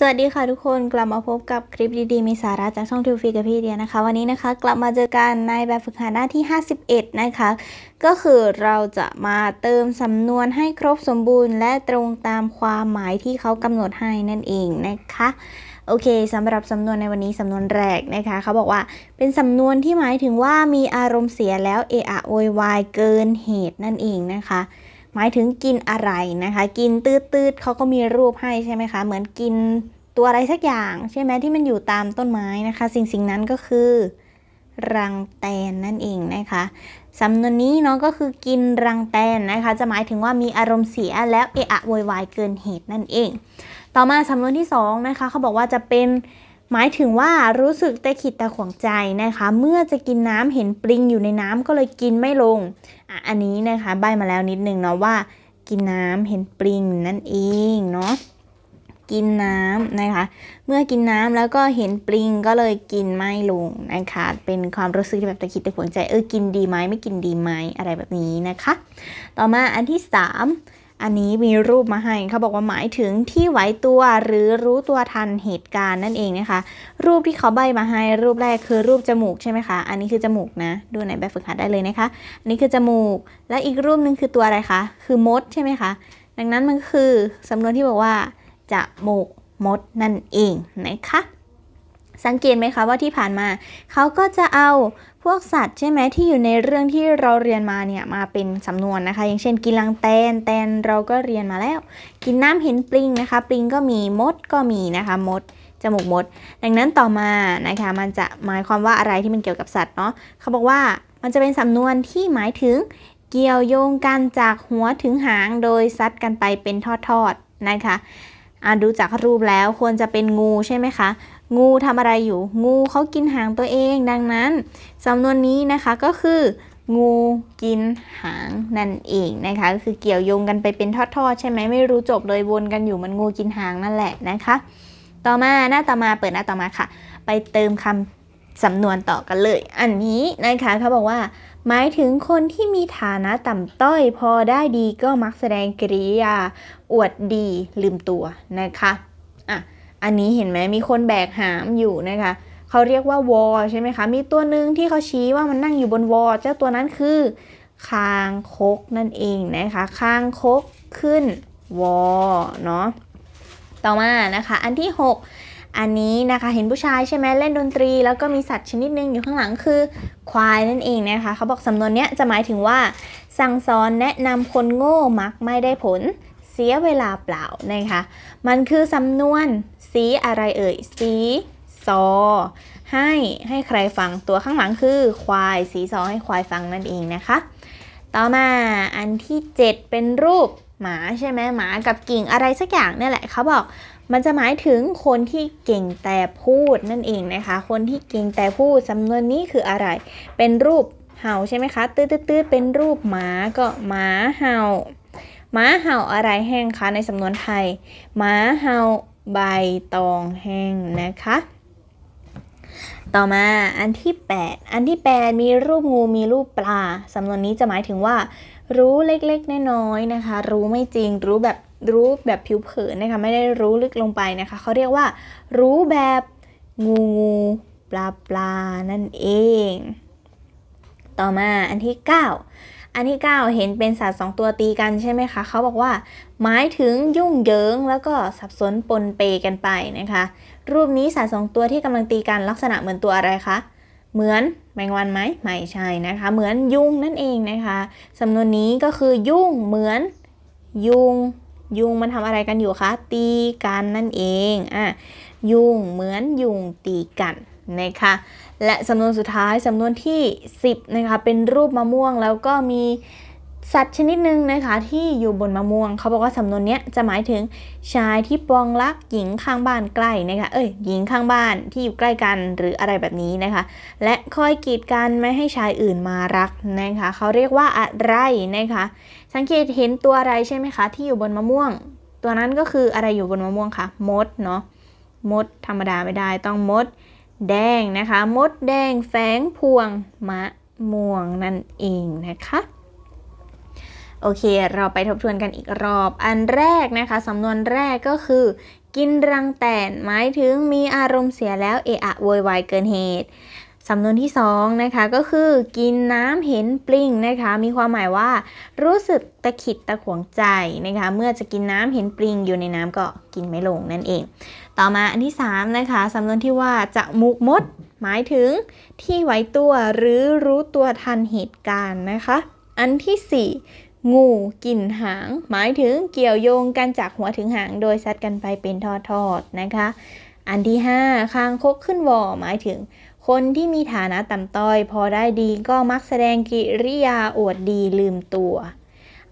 สวัสดีค่ะทุกคนกลับมาพบกับคลิปดีๆ มีสาระจากช่องทิวฟีกับพี่เดียนะคะ วันนี้นะคะกลับมาเจอกันในแบบฝึกหัดหน้าที่ 51 นะคะ ก็คือเราจะมาเติมสำนวนให้ครบสมบูรณ์ และตรงตามความหมายที่เขากำหนดให้นั่นเองนะคะโอเคสำหรับสำนวนในวันนี้สำนวนแรกนะคะ เขาบอกว่าเป็นสำนวนที่หมายถึงว่ามีอารมณ์เสียแล้วเอะอะโวยวายเกินเหตุนั่นเองนะคะ หมายถึงกินอะไรนะคะ กินตืดๆเขาก็มีรูปให้ใช่ไหมคะ เหมือนกินตัวอะไรสักอย่าง ใช่ไหมที่มันอยู่ตามต้นไม้นะคะ สิ่งสิ่งนั้นก็คือ รังแตนนั่นเองนะคะสำนวนนี้เนาะก็คือกินรังแตนนะคะ จะหมายถึงว่ามีอารมณ์เสียแล้วเอะอะโวยวายเกินเหตุนั่นเอง ต่อมาสำนวนที่สองนะคะเขาบอกว่าจะเป็น หมายถึงว่ารู้สึกตะขิดตะขวงใจนะคะ เมื่อจะกินน้ำเห็นปลิงอยู่ในน้ำก็เลยกินไม่ลงอะอันนี้นะคะใบมาแล้วนิดนึงเนาะว่า กินน้ำเห็นปลิงนั่นเองเนาะกินน้ำนะคะ เมื่อกินน้ำแล้วก็เห็นปลิงก็เลยกินไม่ลงนะคะ เป็นความรู้สึกที่แบบตะขิดตะขวงใจเออกินดีไหมไม่กินดีไหมอะไรแบบนี้นะคะ ต่อมาอันที่สาม อันนี้มีรูปมาให้เขาบอกว่าหมายถึงที่ไหวตัวหรือรู้ตัวทันเหตุการณ์นั่นเองนะคะ รูปที่เขาใบมาให้รูปแรกคือรูปจมูกใช่ไหมคะ อันนี้คือจมูกนะ ดูในแบบฝึกหัดได้เลยนะคะ อันนี้คือจมูก และอีกรูปหนึ่งคือตัวอะไรคะ คือมดใช่ไหมคะ ดังนั้นมันก็คือสำนวนที่บอกว่าจมูกมดนั่นเองนะคะ สังเกตไหมคะว่าที่ผ่านมา เขาก็จะเอาพวกสัตว์ใช่ไหมที่อยู่ในเรื่องที่เราเรียนมาเนี่ยมาเป็นสำนวนนะคะ อย่างเช่น กินลังแตนแตนเราก็เรียนมาแล้ว กินน้ำเห็นปลิงนะคะ ปลิงก็มีมดก็มีนะคะมดจมูกมด ดังนั้นต่อมานะคะมันจะหมายความว่าอะไรที่มันเกี่ยวกับสัตว์เนาะเขาบอกว่ามันจะเป็นสำนวนที่หมายถึงเกี่ยวโยงกันจากหัวถึงหางโดยซัดกันไปเป็นทอดๆนะคะอะดูจากรูปแล้วควรจะเป็นงูใช่ไหมคะ งูทำอะไรอยู่ งูเขากินหางตัวเอง ดังนั้นสำนวนนี้นะคะก็คือ งูกินหางนั่นเองนะคะก็คือเกี่ยวโยงกันไปเป็นทอดๆ ใช่ไหมไม่รู้จบเลยวนกันอยู่มันงูกินหางนั่นแหละนะคะ ต่อมาหน้าต่อมาเปิดหน้าต่อมาค่ะ ไปเติมคำสำนวนต่อกันเลย อันนี้นะคะเขาบอกว่า หมายถึงคนที่มีฐานะต่ำต้อย พอได้ดีก็มักแสดงกริยา อวดดีลืมตัวนะคะอะ อันนี้เห็นไหมมีคนแบกหามอยู่นะคะเขาเรียกว่าวอใช่ไหมคะ มีตัวหนึ่งที่เขาชี้ว่ามันนั่งอยู่บนวอเจ้าตัวนั้นคือคางคกนั่นเองนะคะคางคกขึ้นวอเนาะต่อมานะคะ อันที่ 6 อันนี้นะคะเห็นผู้ชายใช่ไหมเล่นดนตรี แล้วก็มีสัตว์ชนิดหนึ่งอยู่ข้างหลังคือควายนั่นเองนะคะเขาบอกสำนวนเนี้ยจะหมายถึงว่า สั่งสอนแนะนำคนโง่มักไม่ได้ผล สียเวลาเปล่านะคะ มันคือสำนวนสีอะไรเอ่ย สีซอ ให้ให้ใครฟังตัวข้างหลังคือควายสีซอให้ควายฟังนั่นเองนะคะ ต่อมาอันที่ 7 เป็นรูปหมาใช่ไหมหมากับกิ่งอะไรสักอย่างนี่แหละเขาบอกมันจะหมายถึงคนที่เก่งแต่พูดนั่นเองนะคะ คนที่เก่งแต่พูดสำนวนนี้คืออะไร เป็นรูปเห่าใช่ไหมคะ ตืดๆเป็นรูปหมาก็หมาเห่า มาเห่าอะไรแห้งคะในสำนวนไทยหมาเห่าใบตองแห้งนะคะ ต่อมาอันที่ 8 อันที่ 8 มีรูปงูมีรูปปลาสำนวนนี้จะหมายถึงว่า รู้เล็กๆน้อยๆนะคะ รู้ไม่จริงรู้แบบรู้แบบผิวเผินนะคะไม่ได้รู้ลึกลงไปนะคะเขาเรียกว่า รู้แบบงูงูปลาปลานั่นเอง ต่อมาอันที่ 9 อันที่ 9 เห็นเป็นสัตว์สองตัวตีกันใช่ไหมคะเขาบอกว่า หมายถึงยุ่งเหยิงแล้วก็สับสนปนเปกันไปนะคะ รูปนี้สัตว์สองตัวที่กำลังตีกันลักษณะเหมือนตัวอะไรคะเหมือนแมงวันไหมไม่ใช่นะคะ เหมือนยุงนั่นเองนะคะสำนวนนี้ก็คือยุ่งเหมือนยุงยุงมันทำอะไรกันอยู่คะตีกันนั่นเองอะยุงเหมือนยุงตีกัน นะคะและสำนวนสุดท้ายสำนวนที่ 10นะคะเป็นรูปมะม่วงแล้วก็มีสัตว์ชนิดหนึ่งนะคะที่อยู่บนมะม่วง เขาบอกว่าสำนวนนี้จะหมายถึงชายที่ปองรักหญิงข้างบ้านใกล้นะคะเอ้ยหญิงข้างบ้านที่อยู่ใกล้กันหรืออะไรแบบนี้นะคะ และคอยกีดกันไม่ให้ชายอื่นมารักนะคะเขาเรียกว่าอะไรนะคะสังเกตเห็นตัวอะไรใช่ไหมคะที่อยู่บนมะม่วง ตัวนั้นก็คืออะไรอยู่บนมะม่วงคะมดเนาะมดธรรมดาไม่ได้ต้องมด แดงนะคะ มดแดงแฝงพวง มะม่วงนั่นเองนะคะโอเค เราไปทบทวนกันอีกรอบ อันแรกนะคะ สำนวนแรกก็คือ กินรังแตนหมายถึงมีอารมณ์เสียแล้วเอะอะโวยวายเกินเหตุ สำนวนที่สองนะคะก็คือกินน้ำเห็นปลิงนะคะมีความหมายว่า รู้สึกตะขิดตะขวงใจนะคะเมื่อจะกินน้ำเห็นปลิงอยู่ในน้ำก็กินไม่ลงนั่นเอง ต่อมาอันที่สามนะคะสำนวนที่ว่าจะมุกมด หมายถึงที่ไว้ตัวหรือรู้ตัวทันเหตุการณ์นะคะ อันที่สี่งูกินหาง หมายถึงเกี่ยวโยงกันจากหัวถึงหางโดยซัดกันไปเป็นทอดๆนะคะ อันที่ห้าคางคกขึ้นวอหมายถึง คนที่มีฐานะต่ำต้อย พอได้ดีก็มักแสดงกิริยาอวดดีลืมตัว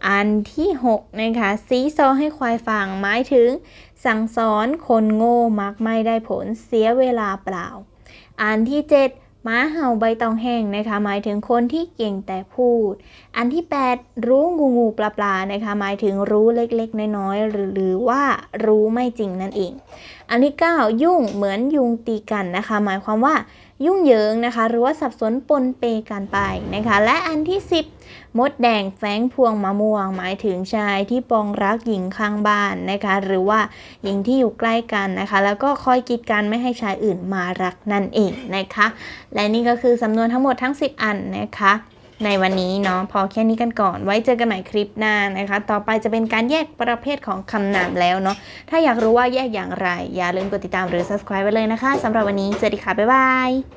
อันที่6นะคะซีซอให้ควายฟังหมายถึง สั่งสอนคนโง่มักไม่ได้ผลเสียเวลาเปล่า อันที่ 7 ม้าเห่าใบตองแห้งนะคะ หมายถึงคนที่เก่งแต่พูด อันที่ 8 รู้งูงูปลาปลานะคะ หมายถึงรู้เล็กๆ น้อยๆ หรือว่ารู้ไม่จริงนั่นเอง อันที่ 9 ยุ่งเหมือนยุงตีกันนะคะ หมายความว่ายุ่งเหยิงนะคะ หรือว่าสับสนปนเปกันไปนะคะ และอันที่ 10 มดแดงแฝงพวงมะม่วง หมายถึงชายที่ปองรักหญิงข้างบ้านนะคะ หรือว่าหญิงที่อยู่ใกล้กันนะคะ แล้วก็คอยกีดกันไม่ให้ชายอื่นมารักนั่นเองนะคะ และนี่ก็คือสำนวนทั้งหมดทั้ง 10 อันนะคะในวันนี้เนาะพอแค่นี้กันก่อน ไว้เจอกันใหม่คลิปหน้านะคะ ต่อไปจะเป็นการแยกประเภทของคำนามแล้วเนาะถ้าอยากรู้ว่าแยกอย่างไร อย่าลืมกดติดตามหรือ subscribe ไว้เลยนะคะสำหรับวันนี้สวัสดีค่ะ บ๊ายบาย